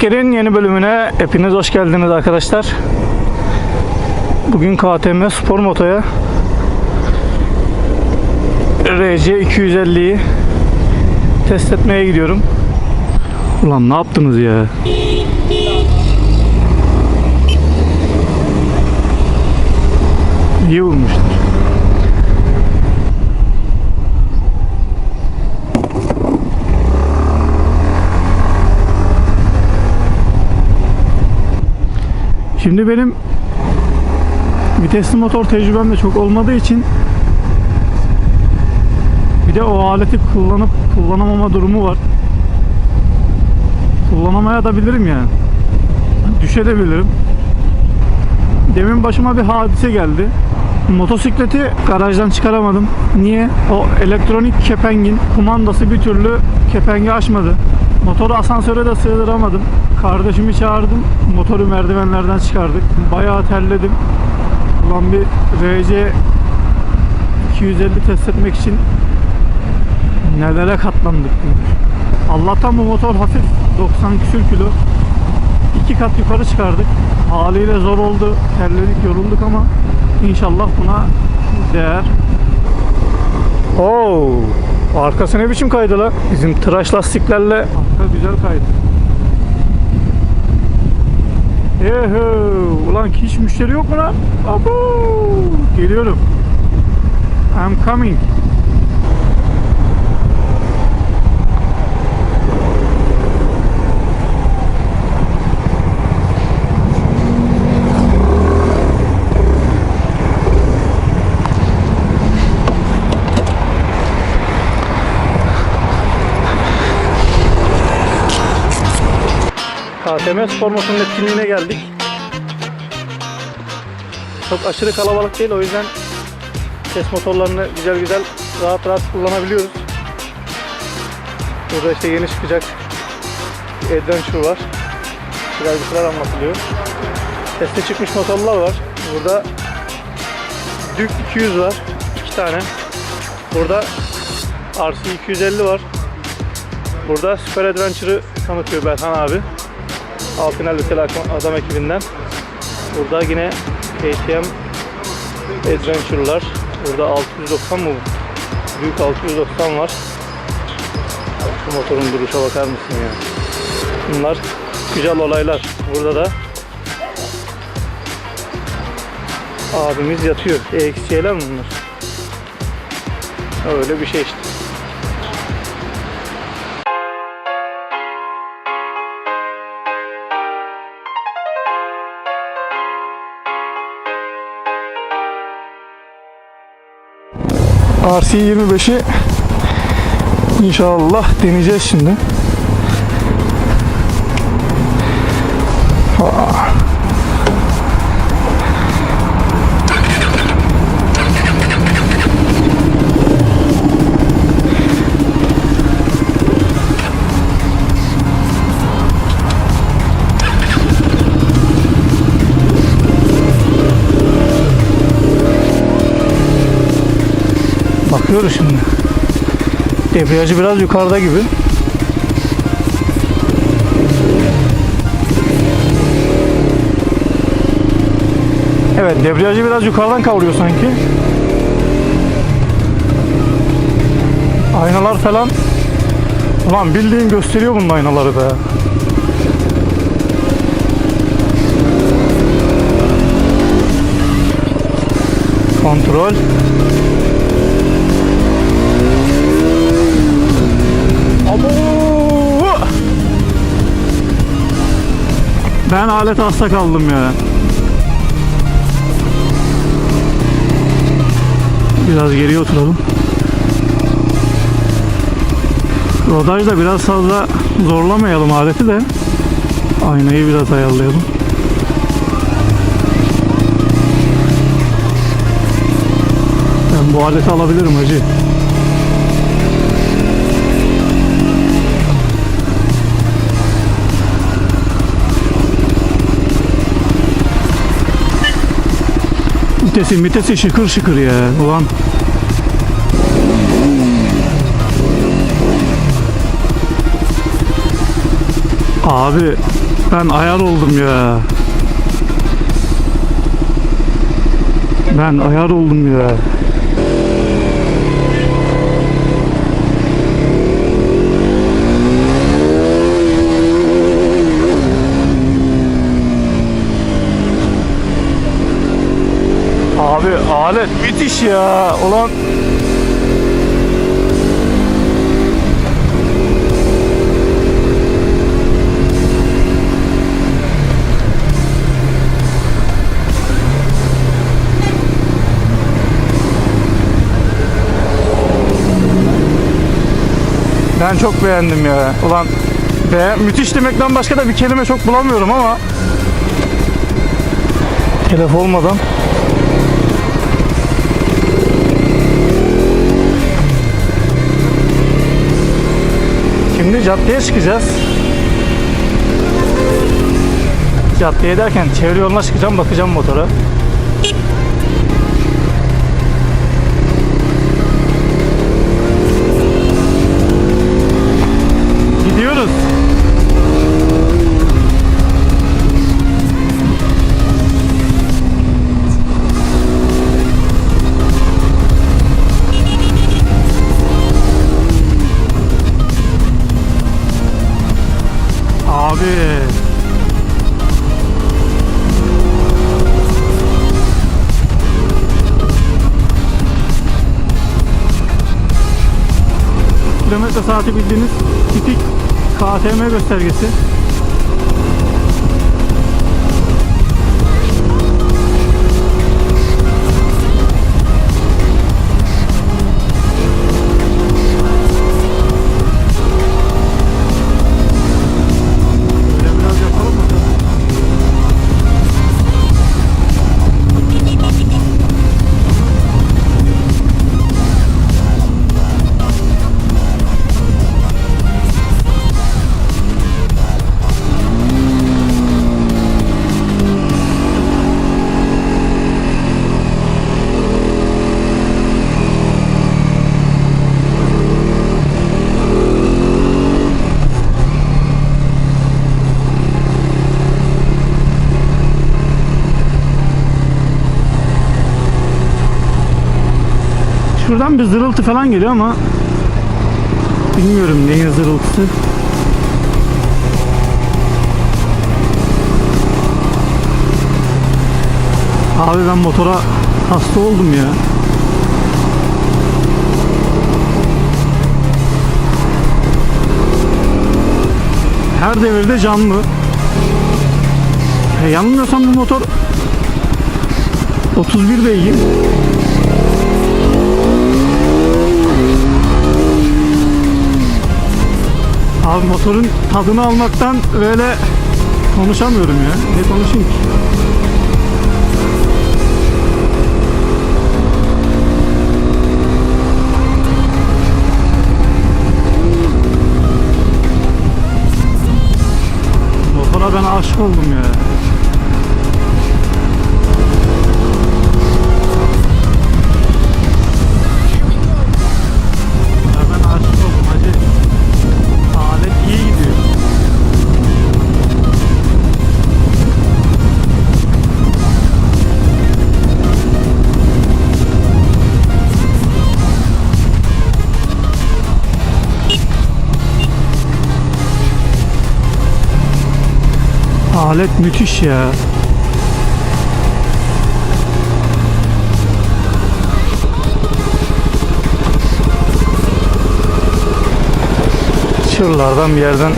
Teker'in yeni bölümüne hepiniz hoş geldiniz arkadaşlar. Bugün KTM Spor Moto'ya RC 250'yi test etmeye gidiyorum. Ulan ne yaptınız ya? İyi vurmuşlar. Şimdi benim vitesli motor tecrübem de çok olmadığı için bir de o aleti kullanıp kullanamama durumu var. Kullanamaya da bilirim yani. Düşebilirim. Demin başıma bir hadise geldi. Motosikleti garajdan çıkaramadım. Niye? O elektronik kepengin kumandası bir türlü kepengi açmadı. Motoru asansöre de sığdıramadım. Kardeşimi çağırdım. Motoru merdivenlerden çıkardık. Bayağı terledim. Ulan bir RC 250 test etmek için nelere katlandık. Allah'tan bu motor hafif 90 küsür kilo. İki kat yukarı çıkardık. Haliyle zor oldu. Terledik, yorulduk ama inşallah buna değer. Oo, arkası ne biçim kaydı la? Bizim tıraş lastiklerle arka güzel kaydı. Ehe, ulan hiç müşteri yok mu lan? Abo, geliyorum. I'm coming. KTM Spor Moto'nun etkinliğine geldik. Çok aşırı kalabalık değil o yüzden ses motorlarını güzel güzel rahat rahat kullanabiliyoruz. Burada işte yeni çıkacak Adventure var. Güzel bir şeyler anlatılıyor. Teste çıkmış motorlar var. Burada Duke 200 var. iki tane. Burada RC 250 var. Burada Super Adventure'ı tanıtıyor Berhan abi. Alpinal Ötel Adam ekibinden. Burada yine KTM Adventure'lar. Burada 690 mı? Büyük 690 var. Şu motorun duruşa bakar mısın ya? Bunlar güzel olaylar. Burada da abimiz yatıyor. EXC'ler mi bunlar? Öyle bir şey işte. RC25'i inşallah deneyeceğiz şimdi. Aa. Bakıyoruz şimdi. Debriyajı biraz yukarıda gibi. Evet debriyajı biraz yukarıdan kavuruyor sanki. Aynalar falan. Ulan bildiğin gösteriyor bunun aynaları be. Kontrol. Ben alet hasta kaldım ya. Biraz geriye oturalım. Rodajda biraz fazla zorlamayalım aleti de aynayı biraz ayarlayalım. Ben bu aleti alabilirim hacı. Vitesi vitesi şıkır şıkır ya ulan. Abi ben ayar oldum ya. Ben ayar oldum ya. Abi alet müthiş ya. Ulan Ben çok beğendim ya. Ulan be müthiş demekten başka da bir kelime çok bulamıyorum ama telef olmadan Şimdi caddeye çıkacağız. Caddeye derken çevre yoluna çıkacağım bakacağım motora. Kilometre saati bildiğiniz tipik KTM göstergesi. Şuradan bir zırıltı falan geliyor ama bilmiyorum neyin zırıltısı. Abi ben motora hasta oldum ya. Her devirde canlı. E, yanılmıyorsam bu motor 31 beygir. Abi motorun tadını almaktan böyle konuşamıyorum ya. Ne konuşayım ki? Motora ben aşık oldum Alet müthiş ya. Şuralardan bir yerden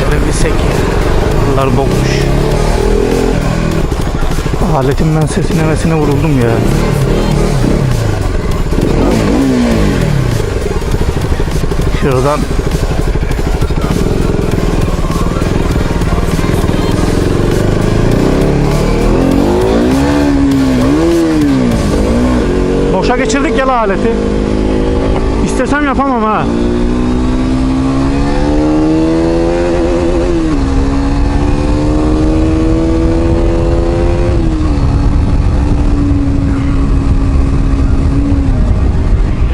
görebilsek ya. Buralar bokmuş. Aletin ben sesine mesine vuruldum ya. Şuradan Boşa geçirdik ya la aleti. İstesem yapamam ha.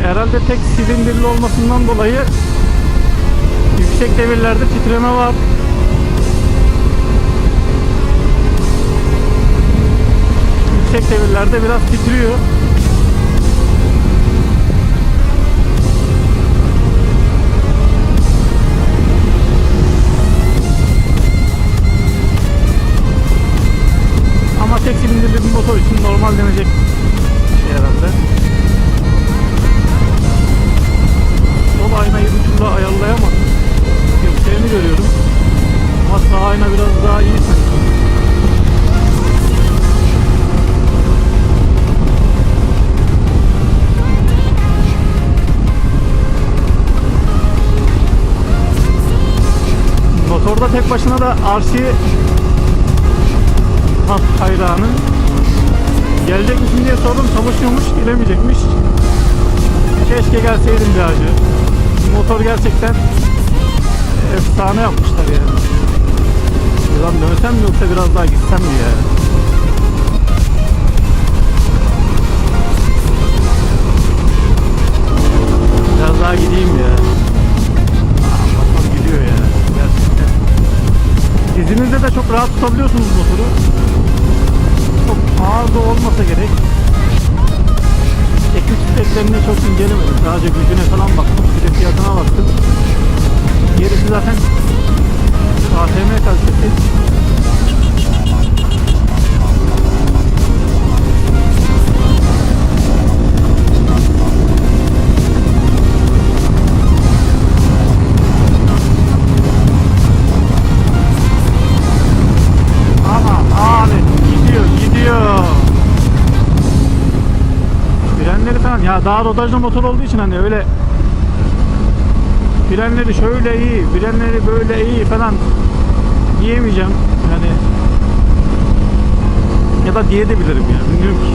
Herhalde tek silindirli olmasından dolayı Yüksek devirlerde titreme var. Yüksek devirlerde biraz titriyor. Normal denecek şey herhalde. Sol aynayı bir türlü ayarlayamadım. Yükseğini görüyorum. Ama sağ ayna biraz daha iyi. Motorda tek başına da RC hat hayranı. Gelecek misin diye sordum çalışıyormuş gelemeyecekmiş. Keşke gelseydim bir acı. Motor gerçekten efsane yapmışlar yani. Buradan dönsem mi yoksa biraz daha gitsem mi ya? Biraz daha gideyim ya. Motor gidiyor ya. Gerçekten. Dizinizde de çok rahat tutabiliyorsunuz motoru. Da olmasa gerek. Teknik speklerini çok incelemedim. Sadece gücüne falan baktım. Bir de fiyatına baktım. Gerisi zaten daha rodajlı motor olduğu için hani öyle frenleri şöyle iyi, frenleri böyle iyi falan diyemeyeceğim. Yani ya da diye de bilirim yani bilmiyorum ki.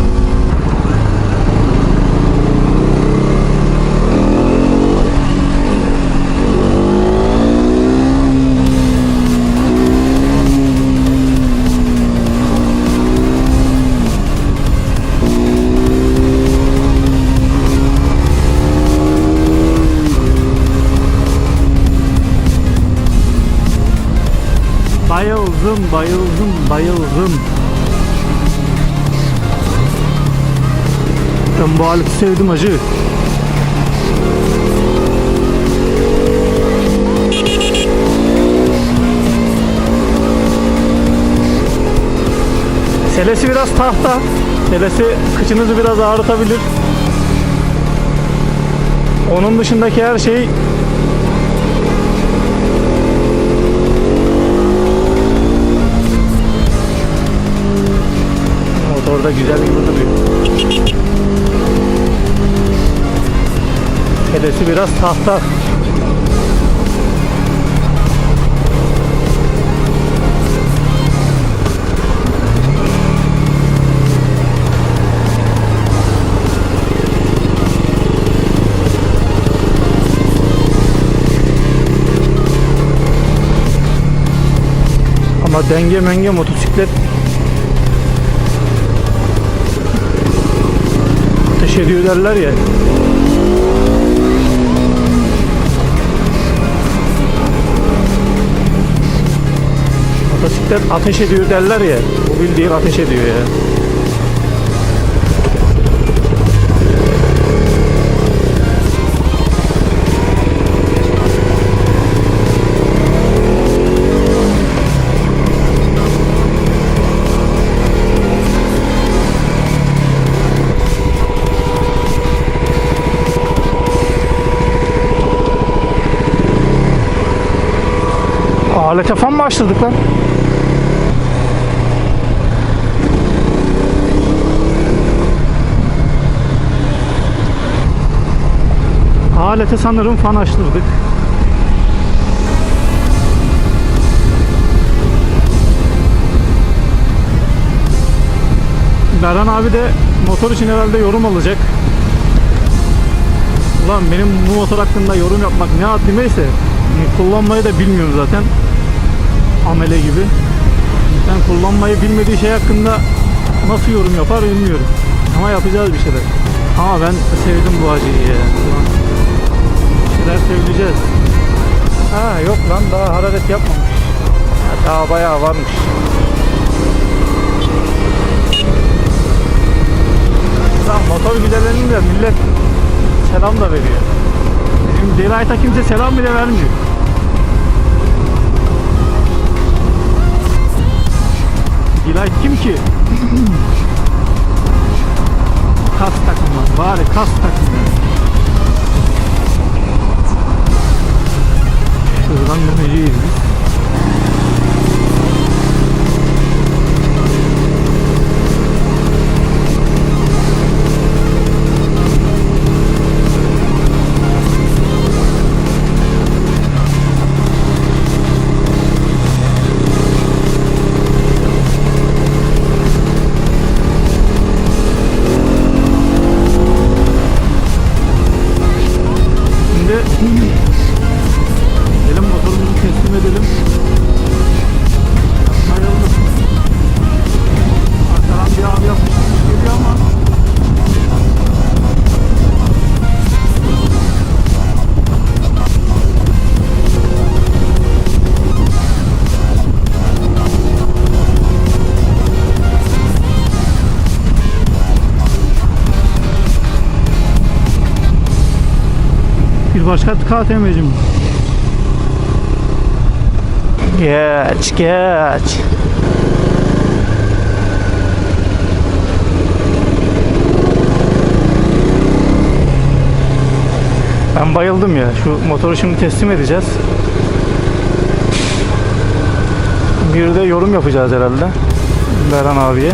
Bayıldım. Ben bu aleti sevdim acı. Selesi biraz tahta. Selesi kıçınızı biraz ağrıtabilir. Onun dışındaki her şey Motorda güzel gibi duruyor. Kedesi biraz tahta. Ama denge menge motosiklet ateş ediyor derler ya. Motosiklet ateş ediyor derler ya. Bu bildiğin ateş ediyor ya. Açtırdık lan? Alete sanırım fan açtırdık. Berhan abi de motor için herhalde yorum alacak. Ulan benim bu motor hakkında yorum yapmak ne haddimeyse kullanmayı da bilmiyorum zaten. Amele gibi. Sen kullanmayı bilmediği şey hakkında nasıl yorum yapar bilmiyorum. Ama yapacağız bir şeyler. Ama ben sevdim bu acıyı ya. Bir şeyler söyleyeceğiz. Ha yok lan daha hararet yapmamış. Ha, Daha bayağı varmış. Lan motor gidelim de millet selam da veriyor. Bizim Delight'a kimse selam bile vermiyor. Delight kim ki? kas takımı. Bari kas takımı. Şuradan döneceğiz biz. Bir başka KTM'cim. Geç geç. Ben bayıldım ya. Şu motoru şimdi teslim edeceğiz. Bir de yorum yapacağız herhalde. Beren abiye.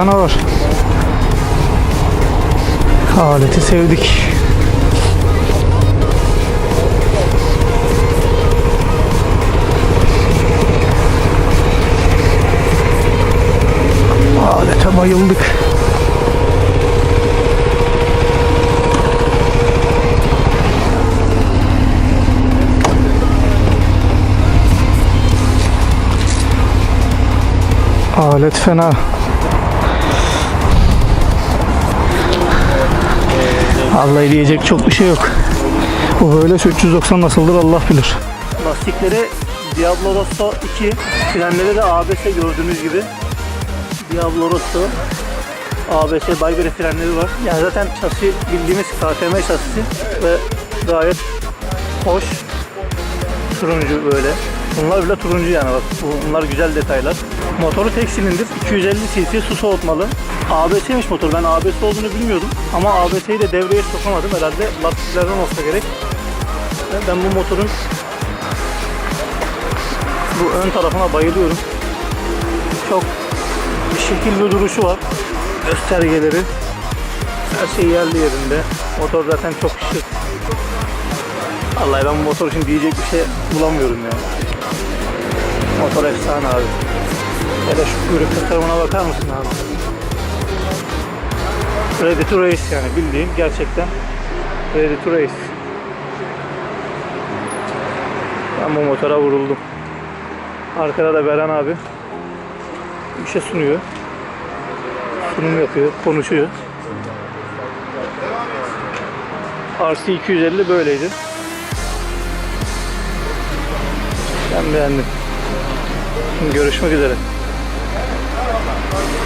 Canavar. Aleti sevdik. Alete bayıldık. Alet fena. Vallahi diyecek çok bir şey yok. Bu böyle 390 nasıldır Allah bilir. Lastikleri Diablo Rosso 2, frenleri de ABS gördüğünüz gibi. Diablo Rosso ABS Baybere frenleri var. Yani zaten şasi bildiğimiz KTM şasisi ve gayet hoş. Turuncu böyle. Bunlar bile turuncu yani bak. bu- Bunlar güzel detaylar. Motoru tek silindir. 250 cc su soğutmalı. ABS'ymiş motor. Ben ABS olduğunu bilmiyordum. Ama ABS'yi de devreye sokamadım. Herhalde lastiklerden olsa gerek. Ve Ben bu motorun bu ön tarafına bayılıyorum. Çok bir şekil bir duruşu var. Göstergeleri. Her şey yerli yerinde. Motor zaten çok şık. Vallahi ben bu motor için diyecek bir şey bulamıyorum ya. Motor efsane abi. Hele şu kuyruk tasarımına bakar mısın abi? Ready to race yani bildiğin gerçekten ready to race. Ben bu motora vuruldum. Arkada da Beren abi bir şey sunuyor. Sunum yapıyor, konuşuyor. RC 250 böyleydi. Ben beğendim. Görüşmek üzere. Okay.